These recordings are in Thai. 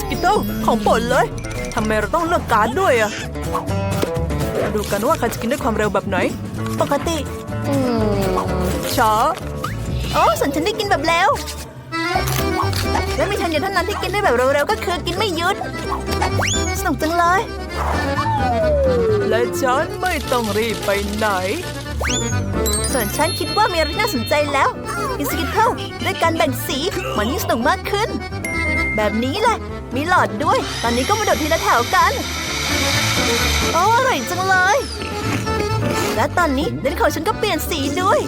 สกิตเตลของโปรดเลยทำไมเราต้องเลือกการ์ดด้วยอะมาดูกันว่าใครจะกินด้วยความเร็วแบบไหน ปกติช้าโอ้ส่วนฉันได้กินแบบเร็วและมีทางเดียวเท่านั้นที่กินได้แบบเร็วๆก็คือกินไม่หยุด สนุกจังเลย และฉันไม่ต้องรีบไปไหน ส่วนฉันคิดว่ามีอะไรน่าสนใจแล้วกินสกิทเทิลด้วยการแบ่งสีมันยิ่งสนุกมากขึ้น แบบนี้แหละมีหลอดด้วย ตอนนี้ก็มาโดดทีละแถวกันโอ้อร่อยจังเลย และตอนนี้เดนของฉันก็เปลี่ยนสีด้วย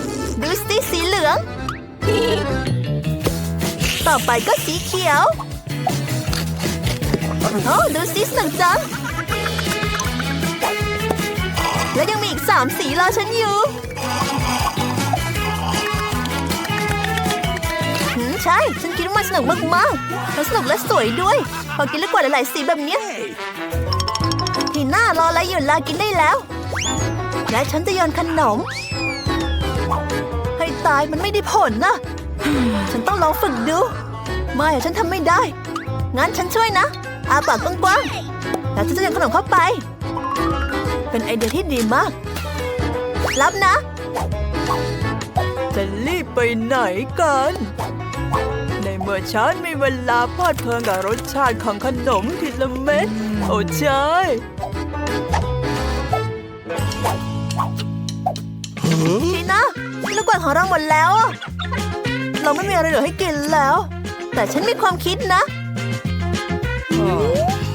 ดูสิสีเหลือง ต่อไปก็สีเขียว โอ้ดูสิสนุกจัง และยังมีอีกสามสีรอฉันอยู่ ใช่ ฉันคิดว่ามันสนุกมากๆมันสนุกและสวยด้วย พอกินแล้วกว่าหลายๆสีแบบเนี้ยทีหน้ารออะไรอยู่ลากินได้แล้ว และฉันจะโยนขนม ให้ตายมันไม่ได้ผลนะ ฉันต้องลองฝึกดู ไม่อฉันทำไม่ได้ งั้นฉันช่วยนะ อาปากกว้างๆแล้วฉันจะโยนขนมเข้าไป เป็นไอเดียที่ดีมาก รับนะจะรีบไปไหนกัน มื่อฉันมีเวลาเพลิดเพลินกับรสชาติของขนมทีละเม็ด โอ้ใช่ทีนะลูกกวาดของเราหมดแล้ว เราไม่มีอะไรเหลือให้กินแล้ว แต่ฉันมีความคิดนะ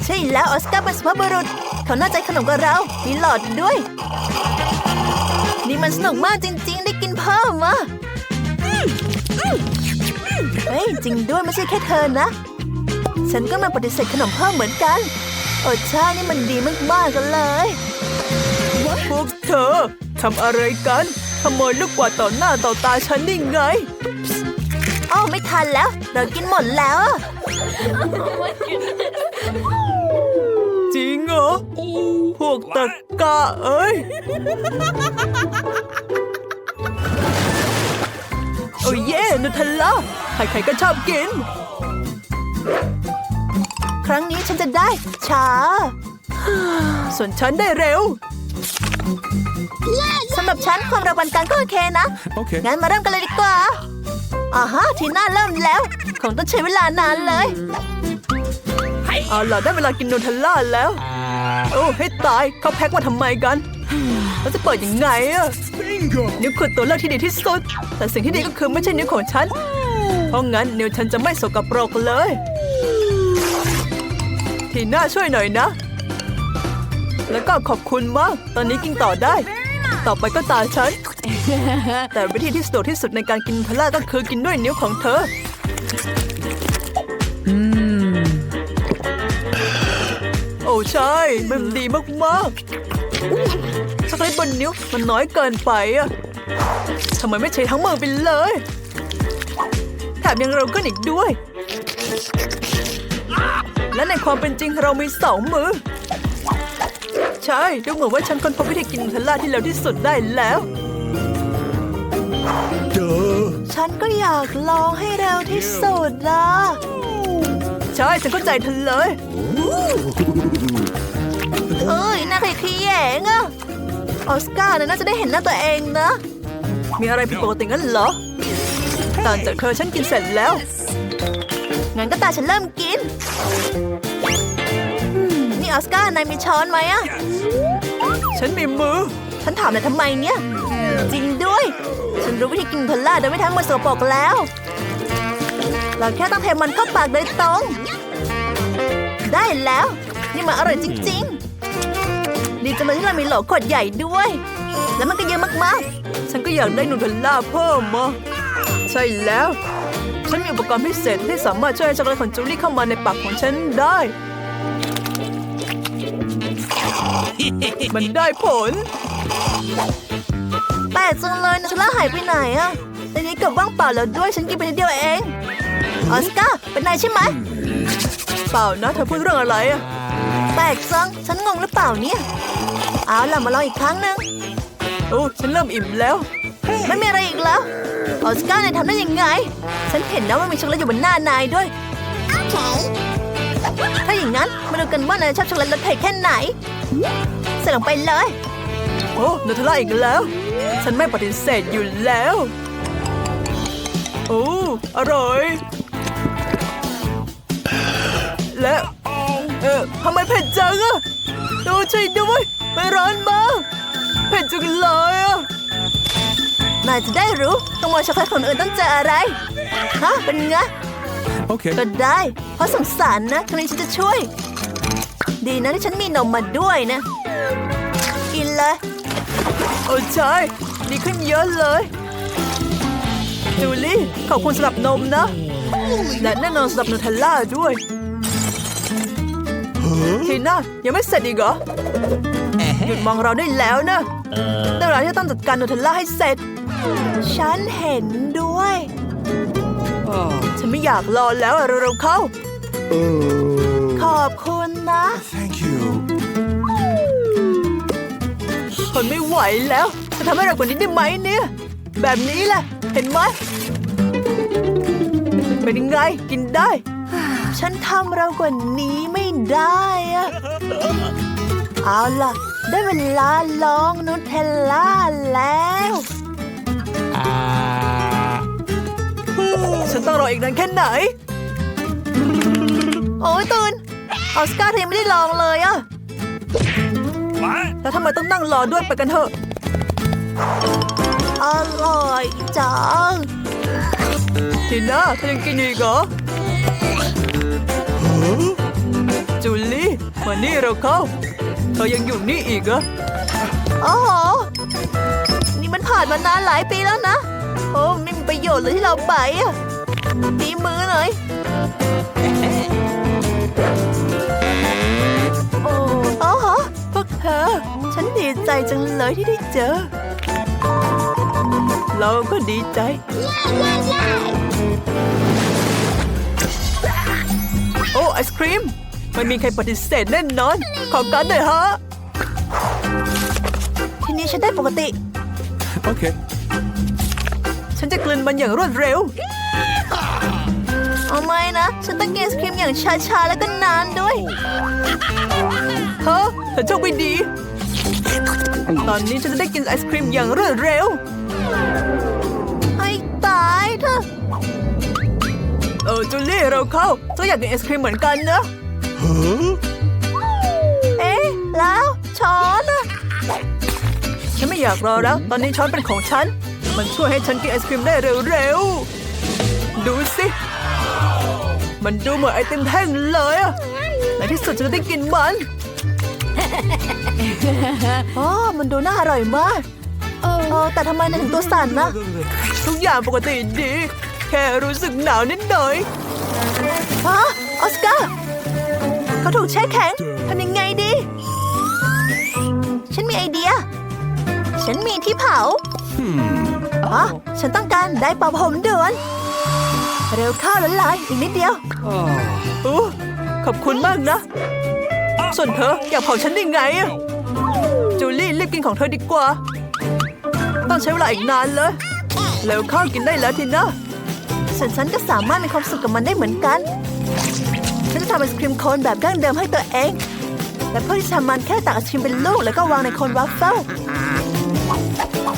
ใช่แล้วออสการ์เป็นสุภาพบุรุษ เขาน่าใจขนมกับเรา มีหลอดด้วย นี่มันสนุกมากจริง ๆ ได้กินเพิ่มอะ เฮ้ยจริงด้วยไม่ใช่แค่เธอนะ ฉันก็มาปฏิเสธขนมเพิ่มเหมือนกันโอ้ใช่นี่มันดีมากๆกันเลยพวกเธอทำอะไรกันขโมยลูกกวาดต่อหน้าต่อตาฉันได้ไงอ้าวไม่ทันแล้ว เรากินหมดแล้วอะจริงเหรอ พวกตะกะเอ้ย โอ้เย่นุทลล่าใครๆก็ชอบกิน ครั้งนี้ฉันจะได้ช้า ส่วนฉันได้เร็วสำหรับฉันความเร็วปานกลางก็โอเคนะ Okay. งั้นมาเริ่มกันเลยดีกว่าอ่าฮะทีน่าเริ่มแล้ว คงต้องใช้เวลานานเลย เอาล่ะได้เวลากินนูเทลล่าแล้ว โอ้ให้ตายเขาแพ็คมาทำไมกัน แล้วจะเปิดยังไงอะนิ้วคือตัวเลือกที่ดีที่สุด แต่สิ่งที่ดีก็คือไม่ใช่นิ้วของฉัน เพราะงั้นนิ้วฉันจะไม่สกปรกเลย ทีน่าช่วยหน่อยนะ แล้วก็ขอบคุณมาก ตอนนี้กินต่อได้ ต่อไปก็ตาฉัน แต่วิธีที่สะดวกที่สุดในการกินนูเทลล่าก็คือกินด้วยนิ้วของเธอโอ้ใช่ มันดีมากๆ ช็อกโกแลตบนนิ้วมันน้อยเกินไปอะทำไมไม่ใช้ทั้งมือไปเลย แถมยังเร็วขึ้นอีกด้วย และในความเป็นจริงเรามีสองมือ ใช่ดูเหมือนว่าฉันค้นพบวิธีกินนูเทลล่าที่เร็วที่สุดได้แล้ว Duh. ฉันก็อยากลองให้เร็วที่สุดนะใช่ฉันเข้าใจเธอเลย เอ้ยน่าขยะแขยงอะ ออสการ์น่ะน่าจะได้เห็นหน้าตัวเองนะ มีอะไรผิดปกติงั้นเหรอต่างจากเธอฉันกินเสร็จแล้ว งั้นก็ตาฉันเริ่มกินอืมนี่ออสการ์นายมีช้อนไหมอะ ฉันมีมือ ฉันถามนายทำไมเนี่ย จริงด้วย ฉันรู้วิธีกินนูเทลล่าโดยไม่ทำมือสกปรกแล้ว เราแค่ต้องเทมันเข้าปากโดยตรง ได้แล้ว นี่มันอร่อยจริงๆ ดีจังเลยที่เรามีโหลขวดใหญ่ด้วย แล้วมันก็เยอะมากฉันก็อยากได้นูเทลล่าเพิ่มมาใช่แล้ว ฉันมีอุปกรณ์พิเศษที่สามารถช่วยให้ช็อกโกแลตของจูลี่เข้ามาในปากของฉันได้ มันได้ผลๆแปลกจังเลยนูเทลล่าหายไปไหนอะในนี้เกือบว่างเปล่าแล้วด้วยฉันกินไปนิดเดียวเอง ออสการ์เป็นนายใช่ไหมเปล่านะเธอพูดเรื่องอะไรอะ แปลกจัง ฉันงงหรือเปล่าเนี่ย เอาล่ะมาลองอีกครั้งหนึ่งโอ้ ฉันเริ่มอิ่มแล้ว ไม่มีอะไรอีกแล้ว ออสการ์นายทำได้ยังไง ฉันเห็นนะว่ามีช็อกโกแลตอยู่บนหน้านายด้วย โอเค ถ้าอย่างนั้นมาดูกันว่านายชอบช็อกโกแลตรสเผ็ดแค่ไหน ใส่ลงไปเลย โอ้นูเทลล่าอีกแล้ว ฉันไม่ปฏิเสธอยู่แล้ว โอ้ อร่อย ทำไมเผ็ดจังอะดูช่วยด้วยไม่ร้อนมากเผ็ดจังเลยอะนายจะได้รู้ต้องมองช็อกโกแลตคนอื่นต้องเจออะไรฮะเป็นไง Okay. ก็ได้ เพราะสงสารนะครั้งนี้ฉันจะช่วย ดีนะที่ฉันมีนมมาด้วยนะ กินเลยโอ้ใช่ดีขึ้นเยอะเลยจูลี่ขอบคุณสำหรับนมนะ และแน่นอนสำหรับนูเทลล่าด้วย ทีน่ายังไม่เสร็จอีกเหรอหยุดมองเราได้แล้วนะได้เวลาที่จะต้องจัดการนูเทลล่าให้เสร็จ ฉันเห็นด้วยฉันไม่อยากรอแล้วอะเร็วๆเข้าขอบคุณนะ Thank you. ทนไม่ไหวแล้วจะทำให้เรากว่านี้ได้ไหมเนี่ย แบบนี้แหละ เห็นไหมเป็นยังไงกินได้ ฉันทำเรากว่านี้ไม่ ได้อะเอาล่ะ ได้เวลาลองนูเทลล่าแล้วฉันต้องรออีกนานแค่ไหน โอ้ยตุนออสการ์เธอยังไม่ได้ลองเลยอะแล้วทำไมต้องนั่งรอด้วยไปกันเถอะ อร่อยจังทีน่าเธอยังกินอยู่อีกเหรอจูลี่ มานี่เราเข้า เธอยังอยู่นี่อีกเหรอโอ้โห นี่มันผ่านมานานหลายปีแล้วนะ โอ้ไม่มีประโยชน์เลยที่เราไปอะตีมือหน่อยโอ้โอ้โหพวกเธอ ฉันดีใจจังเลยที่ได้เจอ เราก็ดีใจ โอ้ไอศครีม ไม่มีใครปฏิเสธแน่นอน ขอการหน่อยฮะ ทีนี้ฉันได้ปกติ Okay. ฉันจะกลืนมันอย่างรวดเร็ว เอาไม่นะ ฉันต้องกินไอศครีมอย่างช้าๆ แล้วก็นานด้วย ฮะเธอโชคไม่ดี ตอนนี้ฉันจะได้กินไอศครีมอย่างรวดเร็วให้ตายเถอะ เออจูลี่เราเข้าเจ้าอยากกินไอศครีมเหมือนกันนะ เอ๊ะ แล้วช้อนอะฉันไม่อยากรอแล้ว ตอนนี้ช้อนเป็นของฉัน มันช่วยให้ฉันกินไอศครีมได้เร็วๆ ดูสิ มันดูเหมือนไอติมแท่งเลยอะในที่สุดฉันจะได้กินมันอ๋อมันดูน่าอร่อยมากเออแต่ทำไมนายถึงตัวสั่นนะ ทุกอย่างปกติดี แค่รู้สึกหนาวนิดหน่อยฮะออสการ์ เขาถูกแช่แข็งทำยังไงดี ฉันมีไอเดีย ฉันมีที่เผาอ๋อฉันต้องการได้เป่าผมด่วนเร็วเข้าละลายอีกนิดเดียวโอ้ขอบคุณมากนะ ส่วนเธออยากเผาฉันได้ไงอะจูลี่รีบกินของเธอดีกว่า ต้องใช้เวลาอีกนานเลยแล้วข้าวกินได้แล้วทีนะส่วนฉันก็สามารถมีความสุขกับมันได้เหมือนกัน ฉันจะทำไอศครีมโคนแบบดั้งเดิมให้ตัวเองและเพื่อที่จะทำมันแค่ตักไอศครีมเป็นลูกแล้วก็วางในโคนวัฟเฟิล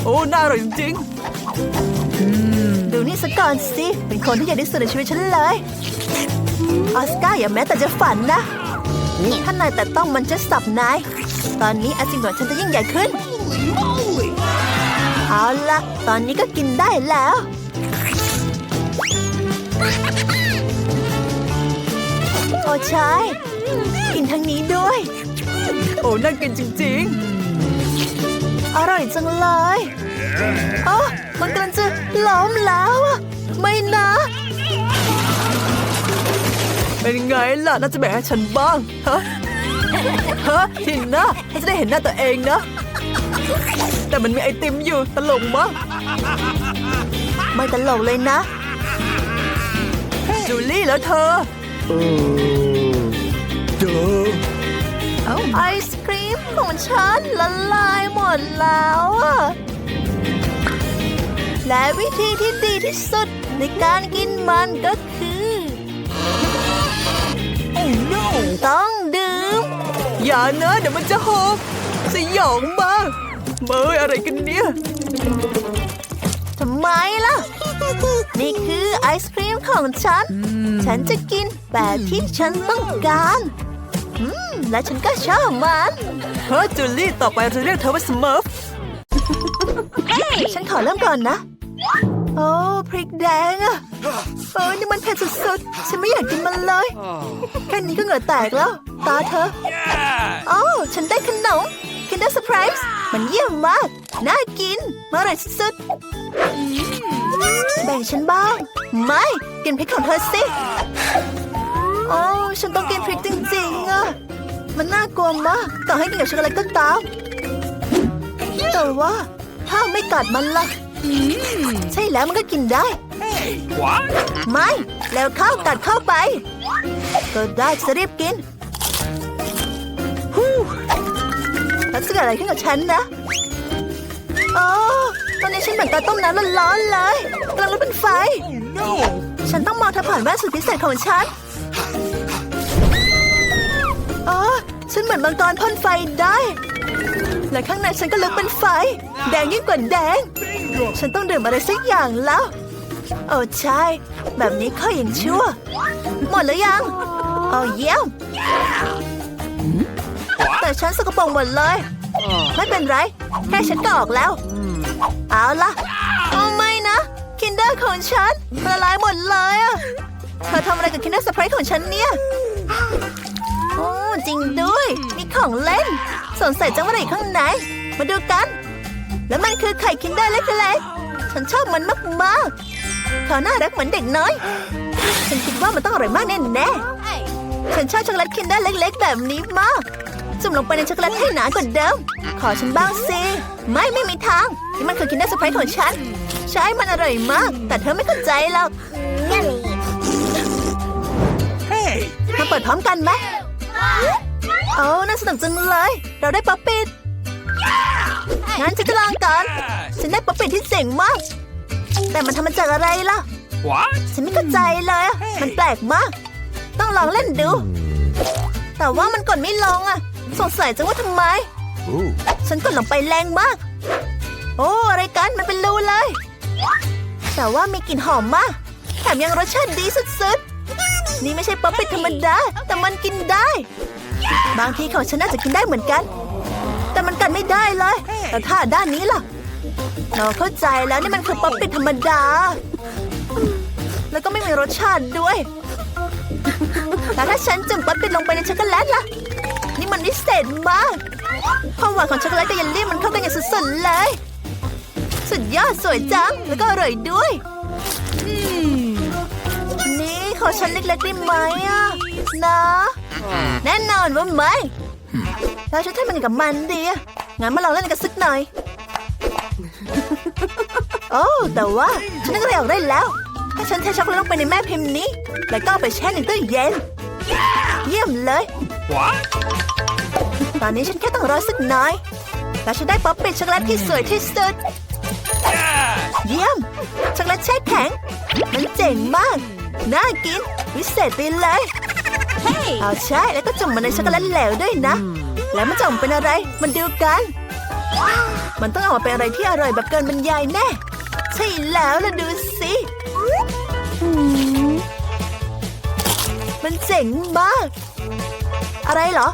โอ้ น่าอร่อยจริงดูนี่ซะก่อนสิ เป็นคนที่ใหญ่ที่สุดในชีวิตฉันเลย ออสการ์อย่าแม้แต่จะฝันนะ ถ้านายแต่ต้องมันจะสับนาย ตอนนี้ไอศครีมของฉันจะยิ่งใหญ่ขึ้น เอาละตอนนี้ก็กินได้แล้ว โอ้ใช่ กินทั้งนี้ด้วย โอ้น่ากินจริงอร่อยจังเลยอ๋อมันกำลังจะล้มแล้วอะไม่นะ เป็นไงล่ะ น่าจะแบ่งให้ฉันบ้าง ฮะ ฮะทีน่าฉันจะได้เห็นหน้าตัวเองนะ แต่มันมีไอติมอยู่ตลกมากไม่ตลกเลยนะ จูลี่แล้วเธอ Duh. ไอศครีมของฉันละลายหมดแล้วอะและวิธีที่ดีที่สุดในการกินมันก็คือ Oh no! นะเดี๋ยวมันจะหกสยองมากเมยอะไรกันเนี่ยทำไมล่ะ นี่คือไอศครีมของฉัน ฉันจะกินแบบที่ฉันต้องการ อืม และฉันก็ชอบมันเฮ้ยจูลี่ต่อไปเราจะเรียกเธอว่าสเมิร์ฟฉันขอเริ่มก่อนนะ โอ้พริกแดงอะเออนี่มันเผ็ดสุดๆ ฉันไม่อยากกินมันเลย แค่นี้ก็เหงื่อแตกแล้ว ตาเธอ โอ้ฉันได้ขนม Kinder Surprise มันเยี่ยมมาก น่ากินมาอร่อยสุดๆ แบ่งฉันบ้าง ไม่ กินพริกของเธอสิ โอ้ฉันต้องกินพริกจริงๆอะมันน่ากลัวมากต่อให้กินกับช็อกโกแลตก็ตามแต่ว่าถ้าไม่กัดมันล่ะใช่แล้วมันก็กินได้ ไม่ แล้วเข้ากัดเข้าไป ก็ได้จะรีบกินฮู้แล้วจะเกิดอะไรขึ้นกับฉันนะโอ้ตอนนี้ฉันเหมือนกาต้มน้ำร้อนๆเลยกำลังลุกเป็นไฟ ฉันต้องมองเธอผ่านแว่นสุดพิเศษของฉัน อ๋อ ฉันเหมือนมังกรพ่นไฟได้ และข้างในฉันก็ลุกเป็นไฟ แดงยิ่งกว่าแดง ฉันต้องดื่มอะไรสักอย่างแล้ว โอ้ใช่ แบบนี้ค่อยยังชั่ว หมดแล้วยังโอ้เยี่ยมแต่ฉันสกปรกหมดเลย ไม่เป็นไร แค่ฉันก็ออกแล้ว เอาล่ะโอ้ไม่นะ คินเดอร์ของฉันละลายหมดเลยอะ เธอทำอะไรกับคินเดอร์เซอร์ไพรส์ของฉันเนี่ย โอ้จริงด้วย มีของเล่นสงสัยจะว่าอะไรข้างใน มาดูกัน แล้วมันคือไข่คินเดอร์เล็กๆฉันชอบมันมากๆเขาน่ารักเหมือนเด็กน้อย ฉันคิดว่ามันต้องอร่อยมากแน่ๆฉันชอบช็อกโกแลตคินเดอร์เล็ก ๆ แบบนี้มากจุ่มลงไปในช็อกโกแลตให้หนากว่าเดิม ขอฉันบ้างสิ ไม่ไม่มีทาง นี่มันคือคินเดอร์เซอร์ไพรส์ของฉัน ใช่มันอร่อยมาก แต่เธอไม่เข้าใจหรอก เปิดพร้อมกันไหมโอ้น่าสนุกจังเลย เราได้ป๊อปปิดงั้นฉันจะลองก่อน ฉันได้ป๊อปปิดที่เจ๋งมาก แต่มันทำมาจากอะไรล่ะ What? ฉันไม่เข้าใจเลยอะมันแปลกมาก ต้องลองเล่นดู แต่ว่ามันกดไม่ลงอะสงสัยจังว่าทำไม Ooh. ฉันกดลงไปแรงมาก โอ้อะไรกัน มันเป็นรูเลย แต่ว่ามีกลิ่นหอมมาก แถมยังรสชาติดีสุดๆ นี่ไม่ใช่ป๊อปปี้ธรรมดา แต่มันกินได้ บางทีของฉันน่าจะกินได้เหมือนกัน แต่มันกันไม่ได้เลย แต่ถ้าด้านนี้ล่ะเราเข้าใจแล้วนี่มันคือป๊อปปี้ธรรมดา แล้วก็ไม่มีรสชาติด้วย แล้วถ้าฉันจุ่มป๊อปปี้ลงไปในช็อกโกแลตล่ะ นี่มันวิเศษมากความหวานของช็อกโกแลตกับเยลลี่มันเข้ากันอย่างสุดๆเลย สุดยอดสวยจัง แล้วก็อร่อยด้วยนี่ ขอฉันเล็กๆได้ไหมอะนะแน่นอนว่าไม่แล้วฉันทำยังไงกับมันดีอะงั้นมาลองเล่นกันสักหน่อย โอ้ แต่ว่าฉันนึกอะไรออกได้แล้ว ถ้าฉันเทช็อกโกแลตลงไปในแม่พิมพ์นี้ แล้วก็เอาไปแช่ในตู้เย็น เยี่ยมเลย What? ตอนนี้ฉันแค่ต้องรอสักหน่อย แล้วฉันได้ป๊อปปี้ช็อกโกแลตที่สวยที่สุด Yeah! เยี่ยม ช็อกโกแลตแช่แข็ง มันเจ๋งมาก น่ากิน วิเศษไปเลยเอาใช่แล้วก็จุ่มมันในช็อกโกแลตเหลวด้วยนะ แล้วมันจะออกมาเป็นอะไร มันดูกัน มันต้องออกมาเป็นอะไรที่อร่อยแบบเกินบรรยายแน่ ใช่แล้วล่ะดูสิอืมมันเจ๋งมาก อะไรเหรอ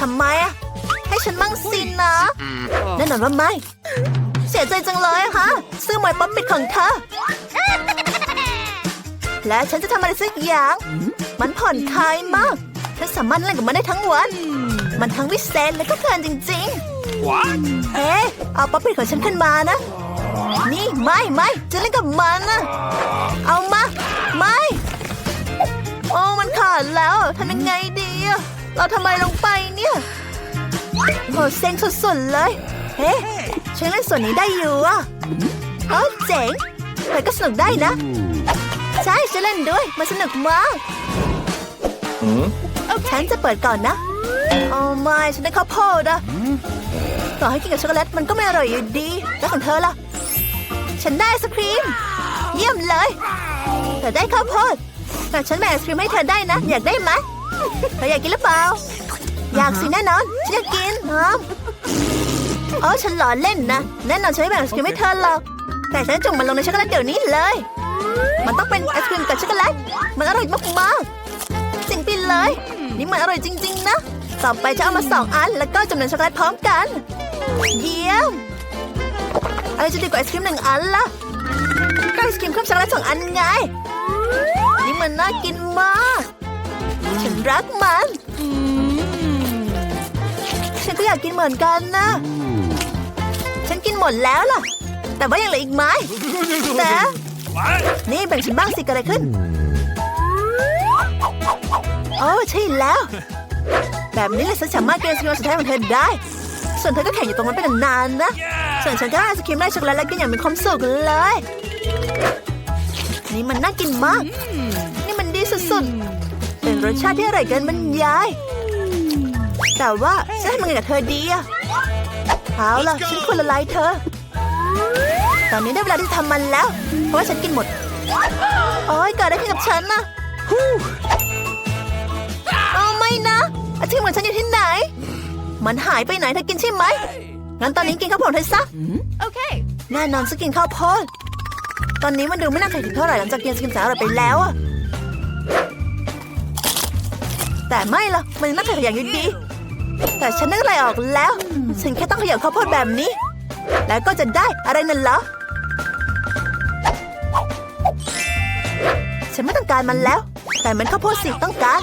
ทำไมอะให้ฉันมั่งสินะแน่นอนว่าไม่ เสียใจจังเลยอะค่ะซื้อหมอยป๊อปปิดของเธอ และฉันจะทำอะไรสักอย่าง มันผ่อนคลายมาก ฉันสามารถเล่นกับมันได้ทั้งวัน มันทั้งวิเศษและก็เพลินจริง What? ๆเอ๊ะเอาป๊อปปิดของฉันขึ้นมานะ นี่ไม่ไม่จะเล่นกับมันนะเอามา ไม่ โอ้มันขาดแล้วทำยังไงดีอะเราทำไมลงไปเนี่ยโหเซ็งสุดๆเลย เฮ้ฉันเล่นส่วนนี้ได้อยู่อะโอ้เจ๋งแต่ก็สนุกได้นะ ใช่ฉันเล่นด้วย มันสนุกมาก Huh? ฉันจะเปิดก่อนนะโอ้ไม่ฉันได้ข้าวโพดอะต่อให้กินกับช็อกโกแลตมันก็ไม่อร่อยอยู่ดี แล้วของเธอล่ะ ฉันได้ไอศครีม เยี่ยมเลยเธอได้ข้าวโพดแต่ฉันแบ่งไอศครีมให้เธอได้นะ อยากได้ไหมเธออยากกินหรือเปล่า อยากสิแน่นอน ฉันอยากกินน้ำเออฉันหล้อเล่นนะ แน่นอนฉันไม่แบ่งไอศครีมให้เธอหรอก แต่ฉันจุ่มมันลงในช็อกโกแลตเดี๋ยวนี้เลย มันต้องเป็นไอศครีมกับช็อกโกแลต มันอร่อยมากๆสิ่งปินเลย นี่มันอร่อยจริง ๆ นะ ต่อไปจะเอามาสองอัน แล้วก็จุ่มในช็อกโกแลตพร้อมกัน เยี่ยม อะไรจะดีกว่าไอศครีมหนึ่งอันล่ะก็ไอศครีมเคลือบช็อกโกแลตสองอันไง นี่มันน่ากินมาก ฉันรักมัน ฉันก็อยากกินเหมือนกันนะ ฉันกินหมดแล้วล่ะ แต่ว่ายังเหลืออีกไหมแต่ What? นี่แบ่งฉันบ้างสิเกิดอะไรขึ้น โอ้ใช่แล้ว แบบนี้เลยฉันสามารถกินไอศครีมสุดท้ายของเธอได้ ส่วนเธอก็แข่งอยู่ตรงนั้นเป็นนานๆนะ ส่วนฉันก็ไอศครีมได้ช็อกโกแลตและกินอย่างมีความสุขเลย นี่มันน่ากินมาก นี่มันดีสุดๆ เป็นรสชาติที่อร่อยเกินบรรยาย แต่ว่าฉันทำยังไงกับเธอดีอะเอาล่ะฉันควรละลายเธอ ตอนนี้ได้เวลาที่จะทำมันแล้ว เพราะว่าฉันกินหมดโอ้ยเกิดอะไรขึ้นกับฉันนะเอาไม่นะอาชีพของฉันอยู่ที่ไหน มันหายไปไหนเธอกินใช่ไหมงั้นตอนนี้กินข้าวโพดเธอซะ Okay. แน่นอนจะกินข้าวโพดตอนนี้มันดูไม่น่าขายถึงเท่าไหร่หลังจากกินสกินสาหร่ายไปแล้วอะแต่ไม่ละมันยังน่าขายอย่างอยู่ดี แต่ฉันนึกอะไรออกแล้ว ฉันแค่ต้องเขย่าข้าวโพดแบบนี้ แล้วก็จะได้อะไรนั่นเหรอ ฉันไม่ต้องการมันแล้ว แต่มันข้าวโพดสิต้องการ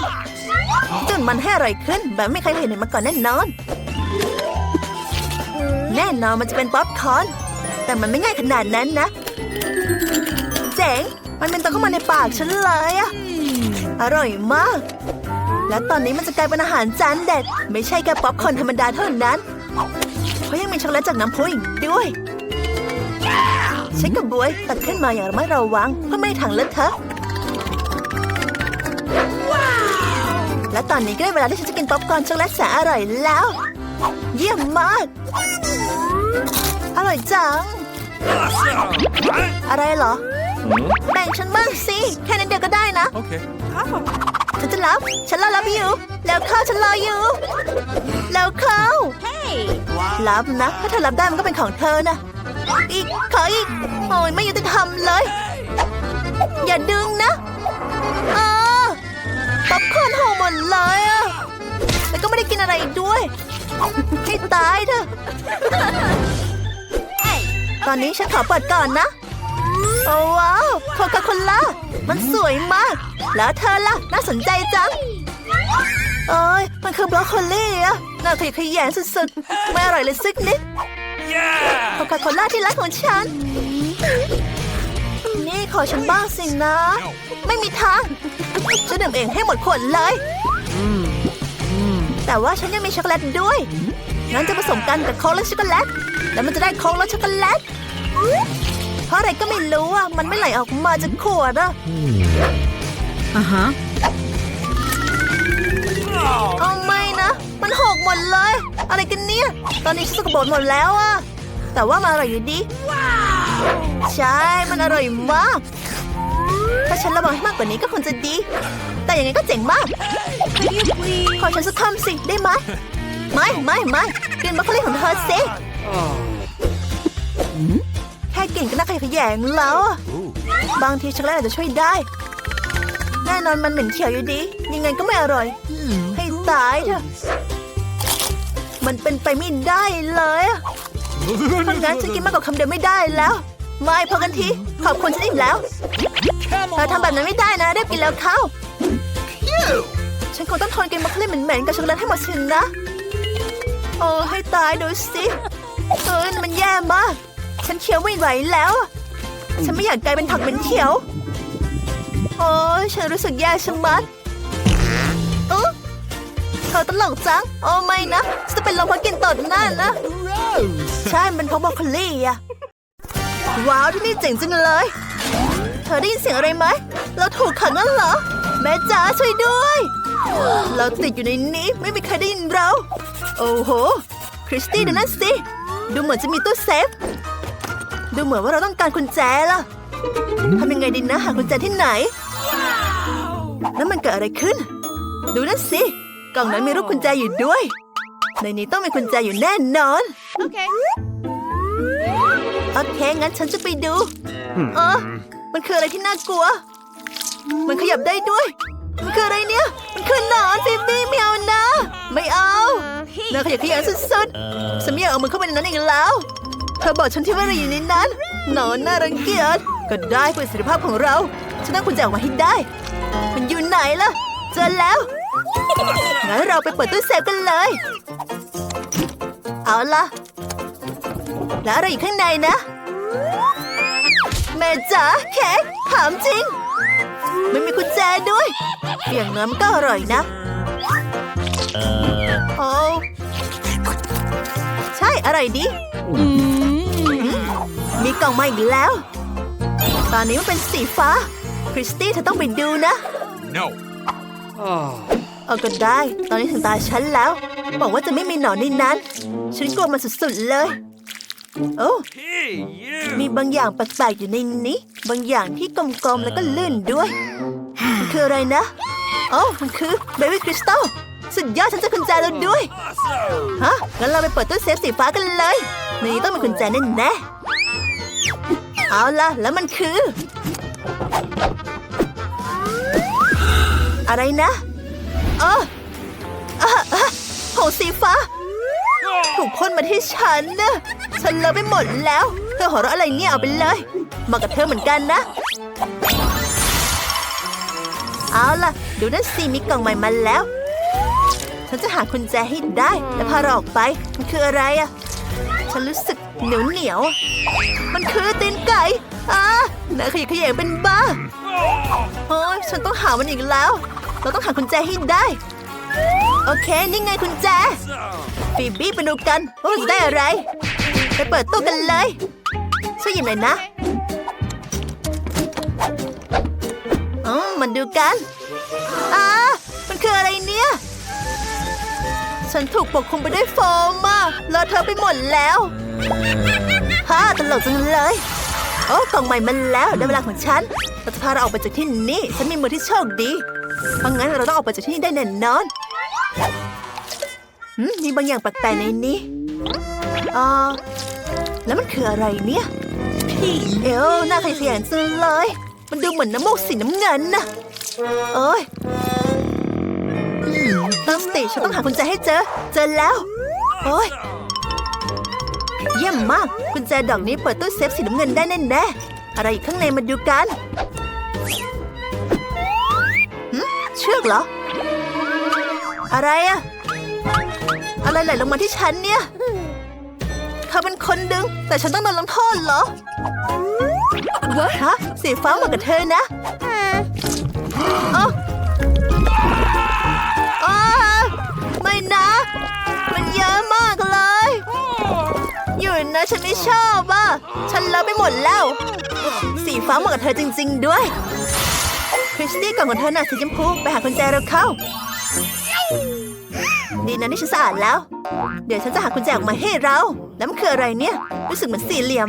จนมันให้อร่อยขึ้น แบบไม่เคยเห็นมาก่อนแน่นอน แน่นอนมันจะเป็นป๊อปคอร์นแต่มันไม่ง่ายขนาดนั้นนะ เจ๋ง มันเป็นตัวเข้ามาในปากฉันเลยอะอร่อยมาก และตอนนี้มันจะกลายเป็นอาหารจานเด็ด ไม่ใช่แค่ป๊อปคอร์นธรรมดาเท่านั้น เพราะยังมีช็อกโกแลตจากน้ำพุอีกด้วยฉันกับบวยตัดขึ้นมาอย่างระมัดระวังเพื่อไม่ให้ถังเลอะเทอะและตอนนี้ก็ได้เวลาที่ฉันจะกินป๊อปคอร์นช็อกโกแลตแสนอร่อยแล้ว เยี่ยมมาก อร่อยจัง Awesome. What? อะไรเหรอ แบ่งฉันบ้างสิ แค่นั้นเดียวก็ได้นะ Okay. ฉันจะรับ ฉันรอรับอยู่ แล้วเข้าฉันรออยู่ แล้วเข้า Hey. รับนะ ถ้าเธอรับได้มันก็เป็นของเธอนะอีกขออีกโอ้ยไม่ยุติธรรมเลย อย่าดึงนะอาป๊อปคอร์นห่อหมดเลยอะแล้วก็ไม่ได้กินอะไรอีกด้วยให้ตายเถอะตอนนี้ฉันขอเปิดก่อนนะ โอ้ว้าวโคคาโคล่ามันสวยมาก แล้วเธอล่ะ น่าสนใจจัง เอ้ย มันคือบรอกโคลี่อะ น่าขยะแขยงสุดๆ ไม่อร่อยเลยสักนิดโค Yeah. คาโคล่าที่รักของฉัน นี่ขอฉันบ้างสินะ ไม่มีทาง ฉันดื่มเองให้หมดขวดเลย แต่ว่าฉันยังมีช็อกโกแลตด้วย งั้นจะผสมกันกับโค้กและช็อกโกแลต แล้วมันจะได้โค้กและช็อกโกแลต เพราะอะไรก็ไม่รู้อะ มันไม่ไหลออกมาจากขวดอะ Uh huh. เอาไม่นะมัน หกหมดเลย อะไรกันเนี่ย ตอนนี้ฉันสกปรกหมดแล้วอะแต่ว่ามันอร่อยอยู่ดี ใช่ มันอร่อยมาก ถ้าฉันระวังให้มากกว่านี้ก็คงจะดี แต่อย่างไงก็เจ๋งมาก Could you please? ขอฉันสักคำสิได้ไหมไม่ไม่ไม่กลินบรอกโคลีของเธอสิแค่กลิ่นก็น่าขยะแขยงแล้วอะ Ooh. บางทีช็อกโกแลตอาจจะช่วยได้ แน่นอนมันเหม็นเขียวอยู่ดี ยังไงก็ไม่อร่อย ให้ตายเถอะ มันเป็นไปไม่ได้เลยอะเพราะงั้นฉันกินมากกว่าคำเดียวไม่ได้แล้ว ไม่พอกันทีขอบคุณฉันอิ่มแล้ว Come เธอทำแบบนั้นไม่ได้นะรีบกินแล้วเข้า You. ฉันคงต้องทนกินบรอกโคลีเหม็นๆกับช็อกโกแลตให้หมดสินนะโอ้ให้ตายดูสิเออมันแย่มาก ฉันเคี้ยวไม่ไหวแล้วอะฉันไม่อยากกลายเป็นผักเป็นเขียว โอ้ยฉันรู้สึกแย่ชะมัดเออ เธอตลกจัง โอ้ไม่นะ จะเป็นลมเพราะกินตดหน้านะ ใช่มันเพราะบรอกโคลี่อะว้าวที่นี่เจ๋งจังเลย เธอได้ยินเสียงอะไรไหม เราถูกขังนั่นเหรอ แม่จ๋าช่วยด้วย เราติดอยู่ในนี้ไม่มีใครได้ยินเรา โอ้โห คริสตี้ดูนั่นสิ ดูเหมือนจะมีตู้เซฟ ดูเหมือนว่าเราต้องการกุญแจล่ะทำยังไงดีนะ หากุญแจที่ไหน แล้วมันเกิดอะไรขึ้น ดูนั่นสิ กล่องนั้นมีรูปกุญแจอยู่ด้วย ในนี้ต้องมีกุญแจอยู่แน่นอน Okay. โอเค งั้นฉันจะไปดู เออ มันคืออะไรที่น่ากลัว มันขยับได้ด้วย มันคืออะไรเนี่ย มันคือหนอนฟิบี้ไม่เอานะ ไม่เอาน่าขยับขยงสุดๆฉันไม่อยากเอามือเข้าไปในนั้นอีกแล้ว เธอบอกฉันที่ว่าอะไรอยู่ในนั้น หนอนน่ารังเกียจ ก็ได้เพื่อสิทธิภาพของเรา ฉันต้องคุณจะออกมาให้ได้ มันอยู่ไหนล่ะ เจอแล้ว งั้นเราไปเปิดตู้เซฟกันเลย เอาล่ะ แล้วอะไรอยู่ข้างในนะ แม่จ๋าเค้กถามจริง ไม่มีกุญแจด้วย อย่างน้อยมันก็อร่อยนะโอ้ใช่อร่อยดีอืมมีกล่องมาอีกแล้ว ตอนนี้มันเป็นสีฟ้า คริสตี้เธอต้องไปดูนะ No. เอาก็ได้ ตอนนี้ถึงตาฉันแล้ว บอกว่าจะไม่มีหนอนในนั้น ฉันกลัวมันสุดๆเลย โอ้ Hey, มีบางอย่างแปลกๆอยู่ในนี้ บางอย่างที่กลมๆแล้วก็ลื่นด้วย มันคืออะไรนะ โอ้มันคือเบบี้คริสตัลสุดยอดฉันจะกุญแจแล้วด้วย ฮะ งั้นเราไปเปิดตู้เซฟสีฟ้ากันเลยในนี้ต้องมีกุญแจแน่แน่ๆเอาล่ะ แล้วมันคือ อะไรนะเออเออเออผงสีฟ้า ถูกพ่นมาที่ฉันนะฉันเลอะไปหมดแล้ว เธอหัวเราะอะไรเนี่ยเอาไปเลยมากับเธอเหมือนกันนะ เอาล่ะ ดูนั่นสิมีกล่องใหม่มาแล้ว ฉันจะหากุญแจให้ได้ และพาเราออกไป มันคืออะไรอะฉันรู้สึกเหนียวเหนียวๆมันคือตีนไก่อ่าน่าขยะแขยงเป็นบ้าโอ้ยฉันต้องหามันอีกแล้ว เราต้องหากุญแจให้ได้ โอเค นี่ไงกุญแจฟีบี้ไปดูกันว่าจะได้อะไร ไปเปิดตู้กันเลย ช่วยหยิบหน่อยนะอ๋อมาดูกันอ่ามันคืออะไรเนี่ย ฉันถูกปกคลุมไปด้วยโฟมอะเลอะเทอะไปหมดแล้วฮ่าตลกจังเลย โอ้กล่องใหม่มันแล้วได้เวลาของฉันเราจะพาเราออกไปจากที่นี่ ฉันมีมือที่โชคดี เพราะงั้นเราต้องออกไปจากที่นี่ได้แน่นอนมีบางอย่างแปลกๆในนี้อ่าแล้วมันคืออะไรเนี่ย พี่เอวหน้าขยงจังเลย มันดูเหมือนน้ำมูกสีน้ำเงินนะเอ้ยตั้งติฉันต้องหากุญแจให้เจอ เจอแล้ว โอ้ย เยี่ยมมากกุญแจดอกนี้เปิดตู้เซฟสีน้ำเงินได้แน่ๆอะไรอยู่ข้างในมาดูกัน กเหรอ อะไรอะอะไรไหลลงมาที่ฉันเนี่ยเธอเป็นคนดึง แต่ฉันต้องโดนลงโทษเหรอวะฮะสีฟ้าเหมาะกับเธอนะเอ้าอ้าไม่นะ มันเยอะมากเลย อยู่นะฉันไม่ชอบอะ ฉันเลอะไปหมดแล้ว สีฟ้าเหมาะกับเธอจริง ๆ ด้วย คริสตี้กล่องของเธอน่ะสีชมพูไปหากุญแจเราเข้า ดีนะที่ฉันสะอาดแล้ว เดี๋ยวฉันจะหากุญแจออกมาให้เราแล้วมันคืออะไรเนี่ยรู้สึกเหมือนสี่เหลี่ยม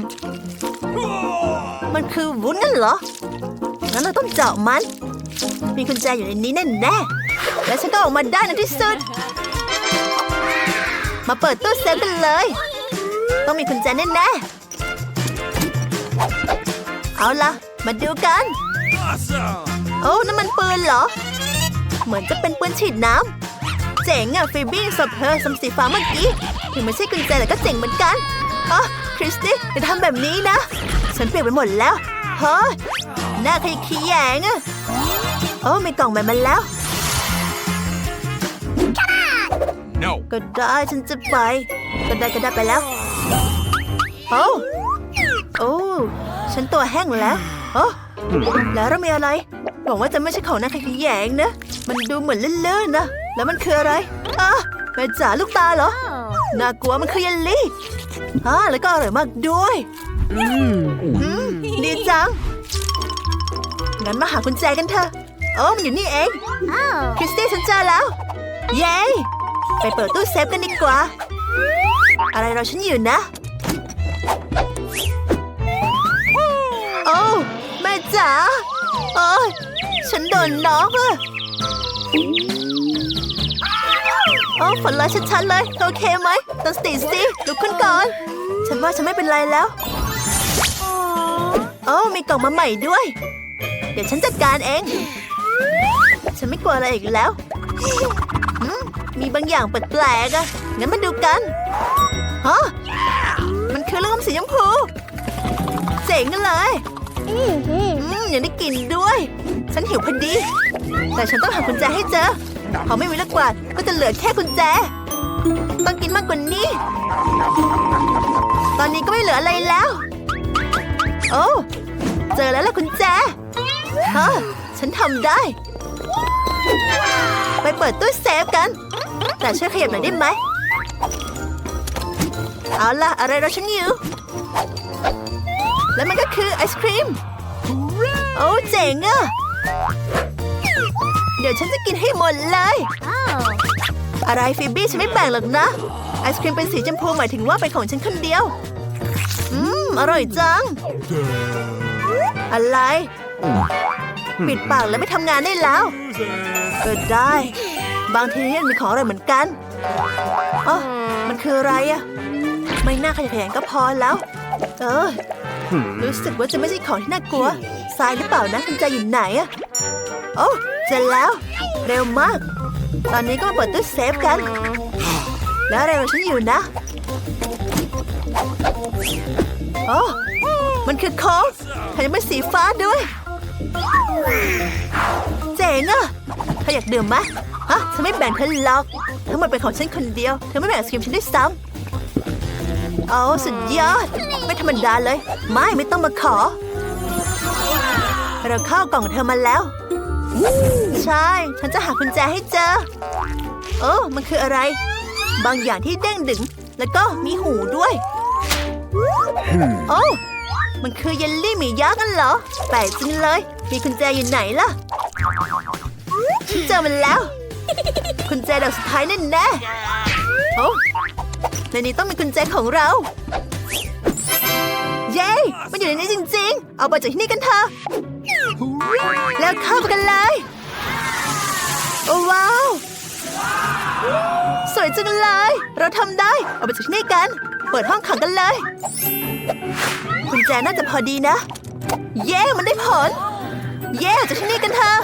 มันคือวุ้นนั่นเหรองั้นเราต้องเจาะมัน มีกุญแจอยู่ในนี้แน่แน่และฉันก็ออกมาได้ในที่สุด มาเปิดตู้เซฟกันเลย ต้องมีกุญแจแน่แน่เอาละมาดูกัน Awesome. โอ้นั่นมันปืนเหรอ เหมือนจะเป็นปืนฉีดน้ำ เจ๋งอะฟีบี้สบเธอสมสีฟ้าเมื่อกี้ถึงไม่ใช่กุญแจแต่ก็เจ๋งเหมือนกันอ๋อคริสตี้อย่าทำแบบนี้นะ ฉันเปลี่ยนไปหมดแล้วเฮ้ยหน้าขยขี้แยงอะโอ้มีกล่องใหม่มาแล้ว No. ก็ได้ฉันจะไป ก็ได้ก็ได้ไปแล้ว โอ้โอ้ฉันตัวแห้งแล้วโอ้แล้วเรามีอะไร หวังว่าจะไม่ใช่ของนักขยแยงนะ มันดูเหมือนลื่นๆนะ แล้วมันคืออะไรอะแม่จ๋าลูกตาเหรอ น่ากลัวมันคือเยลลี่อ่าแล้วก็อร่อยมากด้วยอืมดีจัง งั้นมาหากุญแจกันเถอะโอ้มันอยู่นี่เอง Oh. คริสตี้ฉันเจอแล้ว เย้ ไปเปิดตู้เซฟกันดีกว่า อะไรเราฉันอยู่นะ โอ้แม่จ๋าโอ้ย ฉันโดนน็อกอะอ๋อฝันร้ายชัดๆเลยเธอโอเคไหมตั้งสติสิลุกขึ้นก่อน ฉันว่าฉันไม่เป็นไรแล้วโอ้มีกล่องมาใหม่ด้วย เดี๋ยวฉันจัดการเอง ฉันไม่กลัวอะไรอีกแล้วอืมมีบางอย่างแปลกๆอะงั้นมาดูกันฮะมันคือลูกอมสีชมพู เจ๋งเลยอืมยังได้กลิ่นด้วย ฉันหิวพอดี แต่ฉันต้องหากุญแจให้เจอพอไม่มีลูกกวาดก็จะเหลือแค่กุญแจ ต้องกินมากกว่านี้ ตอนนี้ก็ไม่เหลืออะไรแล้ว โอ้เจอแล้วล่ะกุญแจฮะฉันทำได้ ไปเปิดตู้เซฟกัน แต่ช่วยขยับหน่อยได้ไหม เอาล่ะ อะไรเราฉันอยู่ แล้วมันก็คือไอศครีม โอ้เจ๋งอะ เดี๋ยวฉันจะกินให้หมดเลย อะไรฟิบบี้ฉันไม่แบ่งหรอกนะ ไอศครีมเป็นสีชมพูหมายถึงว่าเป็นของฉันคนเดียว อืม อร่อยจัง อะไร ปิดปากแล้วไม่ทำงานได้แล้วเออได้ บางทีมันมีของอะไรเหมือนกันอ๋อมันคืออะไรอะไม่น่าขยันขยันก็พอแล้ว เออ รู้สึกว่าจะไม่ใช่ของที่น่ากลัวทรายหรือเปล่านะกุญแจอยู่ไหนอะโอ้เจอแล้ว เร็วมาก ตอนนี้ก็มาเปิดตู้เซฟกัน แล้วอะไรของฉันอยู่นะโอ้มันคือโค้กแถมยังเป็นสีฟ้าด้วย เจ๋งอะเธออยากดื่มไหมฮะฉันไม่แบ่งเธอหรอก ทั้งหมดเป็นของฉันคนเดียว เธอไม่แบ่งไอศครีมฉันด้วยซ้ำ เอาสุดยอด ไม่ธรรมดาเลย ไม่ไม่ต้องมาขอ เราเข้ากล่องเธอมาแล้ว ใช่ ฉันจะหากุญแจให้เจอ โอ้มันคืออะไร บางอย่างที่เด้งดึง แล้วก็มีหูด้วย โอ้มันคือเยลลี่หมียักษ์กันเหรอ แปลกจริงเลย มีกุญแจอยู่ไหนล่ะฉันเจอมันแล้ว กุญแจดอกสุดท้ายแน่แน่โอ้ ในนี้ต้องมีกุญแจของเรา เย้ มันอยู่ในนี้จริง ๆ เอาไปจากที่นี่กันเถอะแล้วเข้าไปกันเลย โอ้ว้าว สวยจังเลย เราทำได้ เอาไปจากที่นี่กัน เปิดห้องขังกันเลย กุญแจน่าจะพอดีนะ เย้ มันได้ผล เย้ออกจากที่นี่กันเถอะ